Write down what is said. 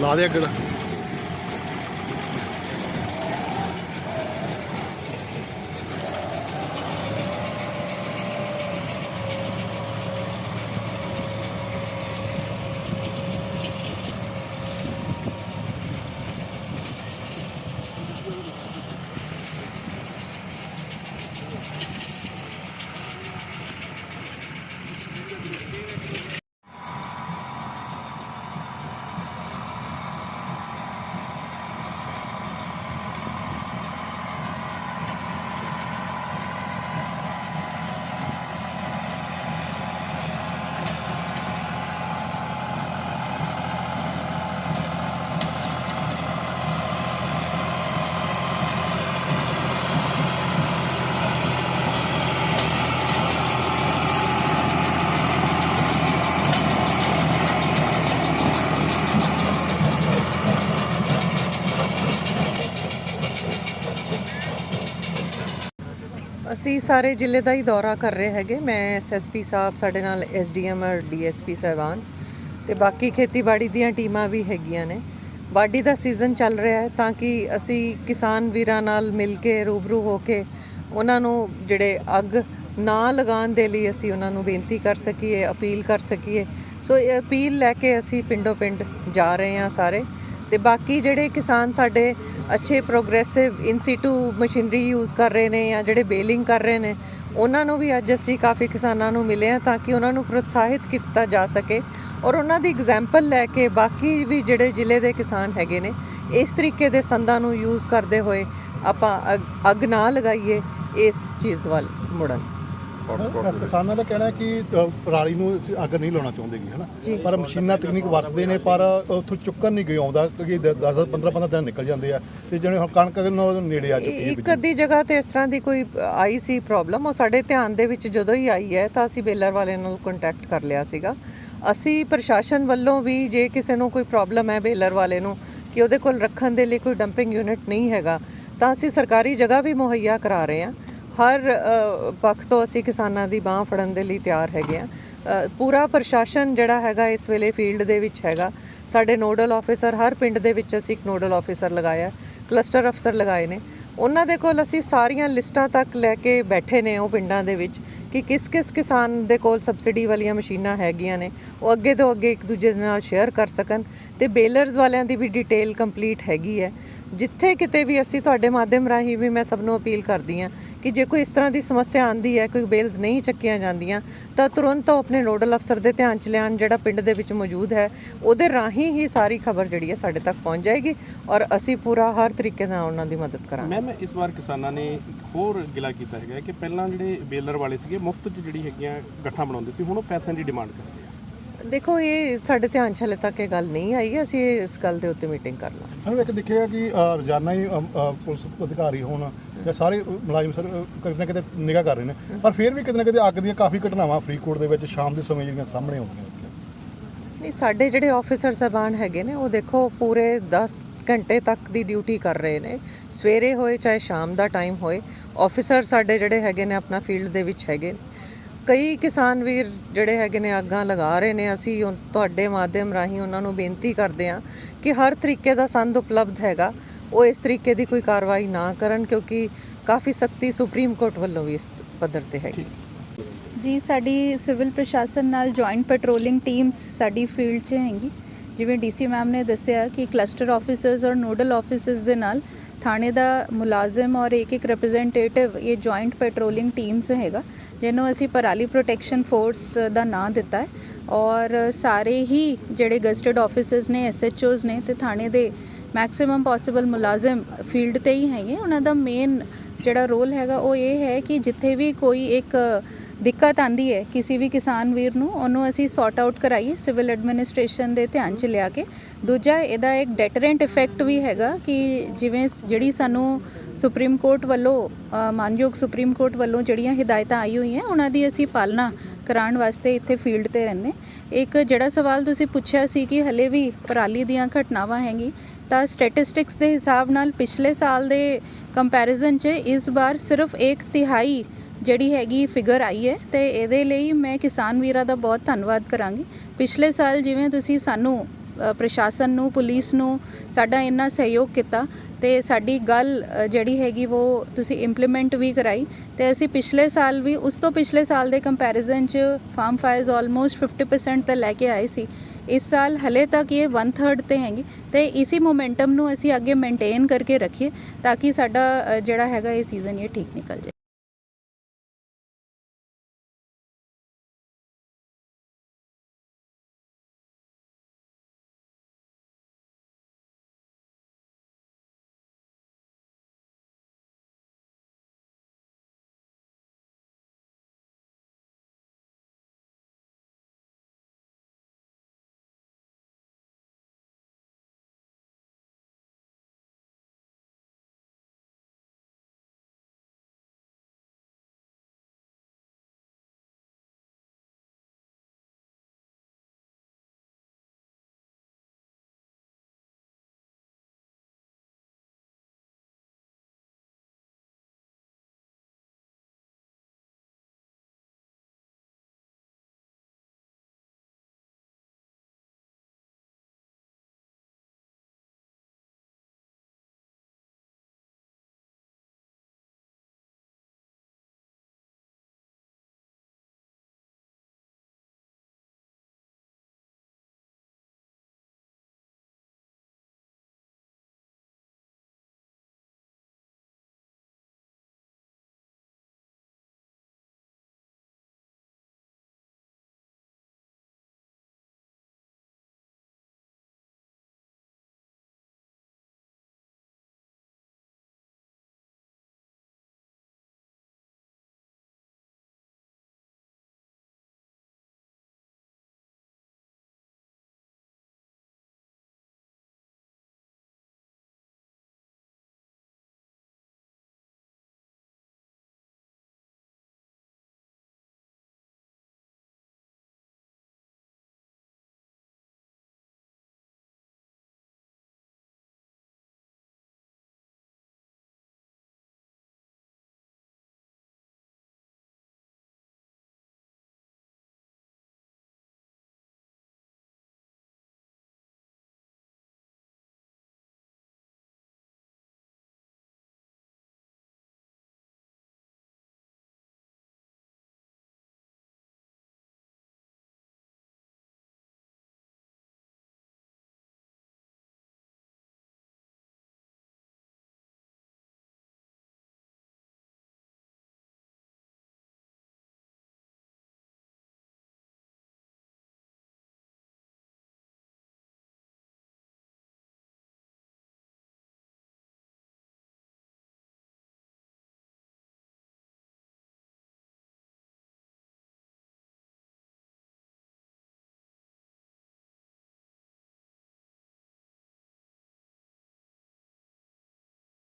ਲਾ ਦੇ ਅੱਗੜ ਅਸੀਂ ਸਾਰੇ ਜ਼ਿਲ੍ਹੇ ਦਾ ਹੀ ਦੌਰਾ ਕਰ ਰਹੇ ਹੈਗੇ। ਮੈਂ ਐਸਐਸਪੀ ਸਾਹਿਬ, ਸਾਡੇ ਨਾਲ ਐਸਡੀਐਮ ਔਰ ਡੀਐਸਪੀ ਸਾਹਿਬਾਨ ਤੇ ਬਾਕੀ ਖੇਤੀਬਾੜੀ ਦੀਆਂ ਟੀਮਾਂ ਵੀ ਹੈਗੀਆਂ ਨੇ। ਵਾਢੀ ਦਾ ਸੀਜ਼ਨ ਚੱਲ ਰਿਹਾ ਹੈ ਤਾਂ ਕਿ ਅਸੀਂ ਕਿਸਾਨ ਵੀਰਾਂ ਨਾਲ ਮਿਲ ਕੇ, ਰੂਬਰੂ ਹੋ ਕੇ ਉਹਨਾਂ ਨੂੰ ਜਿਹੜੇ ਅੱਗ ਨਾ ਲਗਾਉਣ ਦੇ ਲਈ ਅਸੀਂ ਉਹਨਾਂ ਨੂੰ ਬੇਨਤੀ ਕਰ ਸਕੀਏ, ਅਪੀਲ ਕਰ ਸਕੀਏ। ਸੋ ਇਹ ਅਪੀਲ ਲੈ ਕੇ ਅਸੀਂ ਪਿੰਡੋਂ ਪਿੰਡ ਜਾ ਰਹੇ ਹਾਂ ਸਾਰੇ। ਤੇ ਬਾਕੀ ਜਿਹੜੇ ਕਿਸਾਨ ਸਾਡੇ ਅੱਛੇ ਪ੍ਰੋਗਰੈਸਿਵ ਇਨਸੀਟੂ ਮਸ਼ੀਨਰੀ ਯੂਜ਼ ਕਰ ਰਹੇ ਨੇ ਜਾਂ ਜਿਹੜੇ ਬੇਲਿੰਗ ਕਰ ਰਹੇ ਨੇ, ਉਹਨਾਂ ਨੂੰ ਵੀ ਅੱਜ ਅਸੀਂ ਕਾਫੀ ਕਿਸਾਨਾਂ ਨੂੰ ਮਿਲੇ ਆ ਤਾਂ ਕਿ ਉਹਨਾਂ ਨੂੰ ਪ੍ਰੋਤਸਾਹਿਤ ਕੀਤਾ ਜਾ ਸਕੇ ਔਰ ਉਹਨਾਂ ਦੀ ਐਗਜ਼ਾਮਪਲ ਲੈ ਕੇ ਬਾਕੀ ਵੀ ਜਿਹੜੇ ਜ਼ਿਲ੍ਹੇ ਦੇ ਕਿਸਾਨ ਹੈਗੇ ਨੇ, ਇਸ ਤਰੀਕੇ ਦੇ ਸੰਦਾਂ ਨੂੰ ਯੂਜ਼ ਕਰਦੇ ਹੋਏ ਆਪਾਂ ਅੱਗ- ਅੱਗ ਨਾ ਲਗਾਈਏ ਇਸ ਚੀਜ਼ ਵੱਲ। ਮੁੜਨ। ਕਿਸਾਨਾਂ ਦਾ ਕਹਿਣਾ ਹੈ ਕਿ ਅ, ਪਰਾਲੀ ਨੂੰ ਅਸੀਂ ਅੱਗ ਨਹੀਂ ਲਾਉਣਾ ਚਾਹੁੰਦੇ ਗੀ ਜੀ। ਹਨਾ ਪਰ ਮਸ਼ੀਨਾਂ ਤਕਨੀਕ ਵਰਤਦੇ ਨੇ ਪਰ ਉੱਥੋਂ ਚੁੱਕਣ ਨਹੀਂ ਗਏ ਆਉਂਦਾ ਕਿਉਂਕਿ 10 15 15 ਦਿਨ ਨਿਕਲ ਜਾਂਦੇ ਆ। ਤੇ ਜਿਹੜੇ ਹੁਣ ਕਣਕ ਨਾਲ ਨੇੜੇ ਆ ਚੁੱਕੀ ਹੈ ਇੱਕ ਅੱਧੀ ਜਗ੍ਹਾ ਤੇ ਇਸ ਤਰ੍ਹਾਂ ਦੀ ਕੋਈ ਆਈ ਸੀ ਪ੍ਰੋਬਲਮ ਉਹ ਸਾਡੇ ਧਿਆਨ ਦੇ ਵਿੱਚ ਜਦੋਂ ਹੀ ਆਈ ਹੈ ਤਾਂ ਅਸੀਂ ਬੇਲਰ ਵਾਲੇ ਨਾਲ ਕੰਟੈਕਟ ਕਰ ਲਿਆ ਸੀਗਾ। ਅਸੀਂ ਪ੍ਰਸ਼ਾਸਨ ਵੱਲੋਂ ਵੀ ਜੇ ਕਿਸੇ ਨੂੰ ਕੋਈ ਪ੍ਰੋਬਲਮ ਹੈ ਬੇਲਰ ਵਾਲੇ ਨੂੰ ਕਿ ਉਹਦੇ ਕੋਲ ਰੱਖਣ ਦੇ ਲਈ ਕੋਈ ਡੰਪਿੰਗ ਯੂਨਿਟ ਨਹੀਂ ਹੈਗਾ ਤਾਂ ਅਸੀਂ ਸਰਕਾਰੀ ਜਗ੍ਹਾ ਵੀ ਮੁਹੱਈਆ ਕਰਾ ਰਹੇ ਹਾਂ। ਹਰ ਪੱਖ ਤੋਂ ਅਸੀਂ ਕਿਸਾਨਾਂ ਦੀ ਬਾਹ ਫੜਨ ਦੇ ਲਈ ਤਿਆਰ ਹੈਗੇ ਆ ਪੂਰਾ ਪ੍ਰਸ਼ਾਸਨ ਜਿਹੜਾ ਹੈਗਾ ਇਸ ਵੇਲੇ ਫੀਲਡ ਦੇ ਵਿੱਚ ਹੈਗਾ। ਸਾਡੇ ਨੋਡਲ ਆਫੀਸਰ, ਹਰ ਪਿੰਡ ਦੇ ਵਿੱਚ ਅਸੀਂ ਇੱਕ ਨੋਡਲ ਆਫੀਸਰ ਲਗਾਇਆ ਕਲਸਟਰ ਅਫਸਰ ਲਗਾਏ ਨੇ। ਉਹਨਾਂ ਦੇ ਕੋਲ ਅਸੀਂ ਸਾਰੀਆਂ ਲਿਸਟਾਂ ਤੱਕ ਲੈ ਕੇ ਬੈਠੇ ਨੇ ਉਹ ਪਿੰਡਾਂ ਦੇ ਵਿੱਚ। ਕਿ ਕਿਸ ਕਿਸ ਕਿਸਾਨ ਦੇ ਕੋਲ ਸਬਸਿਡੀ ਵਾਲੀਆਂ ਮਸ਼ੀਨਾਂ ਹੈਗੀਆਂ ਨੇ, ਉਹ ਅੱਗੇ ਤੋਂ ਅੱਗੇ ਇੱਕ ਦੂਜੇ ਦੇ ਨਾਲ ਸ਼ੇਅਰ ਕਰ ਸਕਣ। ਤੇ ਬੇਲਰਸ ਵਾਲਿਆਂ ਦੀ ਵੀ ਡਿਟੇਲ ਕੰਪਲੀਟ ਹੈਗੀ ਹੈ। ਜਿੱਥੇ ਕਿਤੇ ਵੀ ਅਸੀਂ ਤੁਹਾਡੇ ਮਾਧਿਅਮ ਰਾਹੀਂ ਵੀ ਮੈਂ ਸਭ ਨੂੰ ਅਪੀਲ ਕਰਦੀ ਹਾਂ ਕਿ ਜੇ ਕੋਈ ਇਸ ਤਰ੍ਹਾਂ ਦੀ ਸਮੱਸਿਆ ਆਂਦੀ ਹੈ, ਕੋਈ ਬੇਲਸ ਨਹੀਂ ਚੱਕੀਆਂ ਜਾਂਦੀਆਂ, ਤਾਂ ਤੁਰੰਤ ਉਹ ਆਪਣੇ ਨੋਡਲ ਅਫਸਰ ਦੇ ਧਿਆਨ ਚ ਲਿਆਉਣ ਜਿਹੜਾ ਪਿੰਡ ਦੇ ਵਿੱਚ ਮੌਜੂਦ ਹੈ, ਉਹਦੇ ਰਾਹੀਂ ਹੀ ਸਾਰੀ ਖਬਰ ਜਿਹੜੀ ਹੈ ਸਾਡੇ ਤੱਕ ਪਹੁੰਚ ਜਾਏਗੀ ਔਰ ਅਸੀਂ ਪੂਰਾ ਹਰ ਤਰੀਕੇ ਨਾਲ ਉਹਨਾਂ ਦੀ ਮਦਦ ਕਰਾਂਗੇ। ਮੈਮ ਇਸ ਵਾਰ ਕਿਸਾਨਾਂ ਨੇ ਇੱਕ ਹੋਰ ਗਿਲਾ ਕੀਤਾ ਹੈਗਾ ਕਿ ਪਹਿਲਾਂ ਜਿਹੜੇ ਬੇਲਰ ਵਾਲੇ ਸੀਗੇ ਮੁਫਤ 'ਚ ਜਿਹੜੀ ਹੈਗੀਆਂ ਗੱਠਾਂ ਬਣਾਉਂਦੇ ਸੀ ਹੁਣ ਉਹ ਪੈਸਿਆਂ ਦੀ ਡਿਮਾਂਡ ਕਰਦੇ ਆ। ਦੇਖੋ ਇਹ ਸਾਡੇ ਧਿਆਨ ਚ ਹਲੇ ਤੱਕ ਇਹ ਗੱਲ ਨਹੀਂ ਆਈ ਹੈ। ਅਸੀਂ ਇਸ ਗੱਲ ਦੇ ਉੱਤੇ ਮੀਟਿੰਗ ਕਰ ਲਾਂਗੇ। ਸਾਨੂੰ ਇੱਕ ਦੇਖਿਆ ਕਿ ਅ, ਰੋਜ਼ਾਨਾ ਹੀ ਅ, ਅ, ਪੁਲਿਸ ਅਧਿਕਾਰੀ ਹੋਣ ਜਾਂ ਸਾਰੇ ਮੁਲਾਜ਼ਮ ਸਰ ਕਿਤੇ ਨਾ ਕਿਤੇ ਨਿਗਾਹ ਕਰ ਰਹੇ ਨੇ। ਪਰ ਫਿਰ ਵੀ ਕਿਤੇ ਨਾ ਕਿਤੇ ਅੱਗ ਦੀਆਂ ਕਾਫੀ ਘਟਨਾਵਾਂ ਫਰੀਦਕੋਟ ਦੇ ਵਿੱਚ ਸ਼ਾਮ ਦੇ ਸਮੇਂ ਜਿਹੜੀਆਂ ਸਾਹਮਣੇ ਆਉਂਦੀਆਂ ਨੇ। ਨਹੀਂ ਸਾਡੇ ਜਿਹੜੇ ਆਫੀਸਰ ਸਾਹਿਬਾਨ ਹੈਗੇ ਨੇ ਉਹ ਦੇਖੋ ਪੂਰੇ 10 ਘੰਟੇ ਤੱਕ ਦੀ ਡਿਊਟੀ ਕਰ ਰਹੇ ਨੇ। ਸਵੇਰੇ ਹੋਏ ਚਾਹੇ ਸ਼ਾਮ ਦਾ ਟਾਈਮ ਹੋਏ ਆਫੀਸਰ ਸਾਡੇ ਜਿਹੜੇ ਹੈਗੇ ਨੇ ਆਪਣਾ ਫੀਲਡ ਦੇ ਵਿੱਚ ਹੈਗੇ। ਕਈ ਕਿਸਾਨ ਵੀਰ ਜਿਹੜੇ ਹੈਗੇ ਨੇ ਅੱਗਾਂ ਲਗਾ ਰਹੇ ਨੇ। ਅਸੀਂ ਉਹ- ਤੁਹਾਡੇ ਮਾਧਿਅਮ ਰਾਹੀਂ ਉਹਨਾਂ ਨੂੰ ਬੇਨਤੀ ਕਰਦੇ ਹਾਂ ਕਿ ਹਰ ਤਰੀਕੇ ਦਾ ਸੰਦ ਉਪਲਬਧ ਹੈਗਾ। ਉਹ ਇਸ ਤਰੀਕੇ ਦੀ ਕੋਈ ਕਾਰਵਾਈ ਨਾ ਕਰਨ ਕਿਉਂਕਿ ਕਾਫੀ ਸਖਤੀ ਸੁਪਰੀਮ ਕੋਰਟ ਵੱਲੋਂ ਵੀ ਇਸ ਪੱਧਰ ਤੇ ਹੈਗੀ। ਜੀ, ਸਾਡੀ ਸਿਵਲ ਪ੍ਰਸ਼ਾਸਨ ਨਾਲ ਜੁਆਇੰਟ ਪੈਟਰੋਲਿੰਗ ਟੀਮਸ ਸਾਡੀ ਫੀਲਡ 'ਚ ਹੈਗੀ। ਜਿਵੇਂ ਡੀਸੀ ਮੈਮ ਨੇ ਦੱਸਿਆ ਕਿ ਕਲਸਟਰ ਆਫੀਸਰਸ ਔਰ ਨੋਡਲ ਆਫੀਸਰਸ ਦੇ ਨਾਲ ਥਾਣੇ ਦਾ ਮੁਲਾਜ਼ਮ ਔਰ ਇੱਕ ਇੱਕ ਰਿਪਰੈਜ਼ੈਂਟੇਟਿਵ ਇਹ ਜੁਆਇੰਟ ਪੈਟਰੋਲਿੰਗ ਟੀਮਸ ਹੈਗਾ, ਜਿਹਨੂੰ ਅਸੀਂ ਪਰਾਲੀ ਪ੍ਰੋਟੈਕਸ਼ਨ ਫੋਰਸ ਦਾ ਨਾਂ ਦਿੱਤਾ ਹੈ ਔਰ ਸਾਰੇ ਹੀ ਜਿਹੜੇ ਗਜ਼ਟਡ ਆਫੀਸਰਸ ਨੇ ਐਸਐਚਓਜ਼ ਨੇ ਤੇ ਥਾਣੇ ਦੇ ਮੈਕਸਿਮਮ ਪੋਸੀਬਲ ਮੁਲਾਜ਼ਮ ਫੀਲਡ ਤੇ ਹੀ ਹੈਗੇ। ਉਹਨਾਂ ਦਾ ਮੇਨ ਜਿਹੜਾ ਰੋਲ ਹੈਗਾ ਉਹ ਇਹ ਹੈ ਕਿ ਜਿੱਥੇ ਵੀ ਕੋਈ ਇੱਕ ਦਿੱਕਤ ਆਂਦੀ ਹੈ ਕਿਸੇ ਵੀ ਕਿਸਾਨ ਵੀਰ ਨੂੰ, ਉਹਨੂੰ ਅਸੀਂ ਸੌਟ ਆਊਟ ਕਰਾਈਏ ਸਿਵਲ ਐਡਮਿਨਿਸਟ੍ਰੇਸ਼ਨ ਦੇ ਧਿਆਨ 'ਚ ਲਿਆ ਕੇ। ਦੂਜਾ, ਇਹਦਾ ਇੱਕ ਡੈਟਰੈਂਟ ਇਫੈਕਟ ਵੀ ਹੈਗਾ ਕਿ ਜਿਵੇਂ ਜਿਹੜੀ ਸਾਨੂੰ ਸੁਪਰੀਮ ਕੋਰਟ ਵੱਲੋਂ ਮਾਨਯੋਗ ਸੁਪਰੀਮ ਕੋਰਟ ਵੱਲੋਂ ਜਿਹੜੀਆਂ ਹਦਾਇਤਾਂ ਆਈ ਹੋਈਆਂ, ਉਹਨਾਂ ਦੀ ਅਸੀਂ ਪਾਲਣਾ ਕਰਾਉਣ ਵਾਸਤੇ ਇੱਥੇ ਫੀਲਡ ਤੇ ਰਹਿੰਦੇ। ਇੱਕ ਜਿਹੜਾ ਸਵਾਲ ਤੁਸੀਂ ਪੁੱਛਿਆ ਸੀ ਕਿ ਹਲੇ ਵੀ ਪਰਾਲੀ ਦੀਆਂ ਘਟਨਾਵਾਂ ਹੈਗੀ ਤਾਂ ਸਟੈਟਿਸਟਿਕਸ ਦੇ ਹਿਸਾਬ ਨਾਲ ਪਿਛਲੇ ਸਾਲ ਦੇ ਕੰਪੈਰੀਜ਼ਨ 'ਚ ਇਸ ਵਾਰ ਸਿਰਫ ਇੱਕ ਤਿਹਾਈ ਜਿਹੜੀ ਹੈਗੀ ਫਿਗਰ ਆਈ ਹੈ ਤੇ ਇਹਦੇ ਲਈ ਮੈਂ ਕਿਸਾਨ ਵੀਰਾਂ ਦਾ ਬਹੁਤ ਧੰਨਵਾਦ ਕਰਾਂਗੀ। ਪਿਛਲੇ ਸਾਲ ਜਿਵੇਂ ਤੁਸੀਂ ਸਾਨੂੰ ਪ੍ਰਸ਼ਾਸਨ ਨੂੰ, ਪੁਲਿਸ ਨੂੰ ਸਾਡਾ ਇੰਨਾ ਸਹਿਯੋਗ ਕੀਤਾ ਤੇ ਸਾਡੀ ਗੱਲ ਜਿਹੜੀ ਹੈਗੀ ਉਹ ਤੁਸੀਂ ਇੰਪਲੀਮੈਂਟ ਵੀ ਕਰਾਈ ਤੇ ਅਸੀਂ ਪਿਛਲੇ ਸਾਲ ਵੀ, ਉਸ ਤੋਂ ਪਿਛਲੇ ਸਾਲ ਦੇ ਕੰਪੈਰੀਜ਼ਨ 'ਚ ਫਾਰਮ ਫਾਇਰਸ ਆਲਮੋਸਟ 50% ਤੇ ਲੈ ਕੇ ਆਏ ਸੀ। ਇਸ ਸਾਲ ਹਲੇ ਤੱਕ ਇਹ 1/3 ਤੇ ਹੈਗੀ ਤੇ ਇਸੇ ਮੋਮੈਂਟਮ ਨੂੰ ਅਸੀਂ ਅੱਗੇ ਮੇਨਟੇਨ ਕਰਕੇ ਰੱਖੀਏ ਤਾਂ ਕਿ ਸਾਡਾ ਜਿਹੜਾ ਹੈਗਾ ਇਹ ਸੀਜ਼ਨ ਇਹ ਠੀਕ ਨਿਕਲ ਜਾਏ।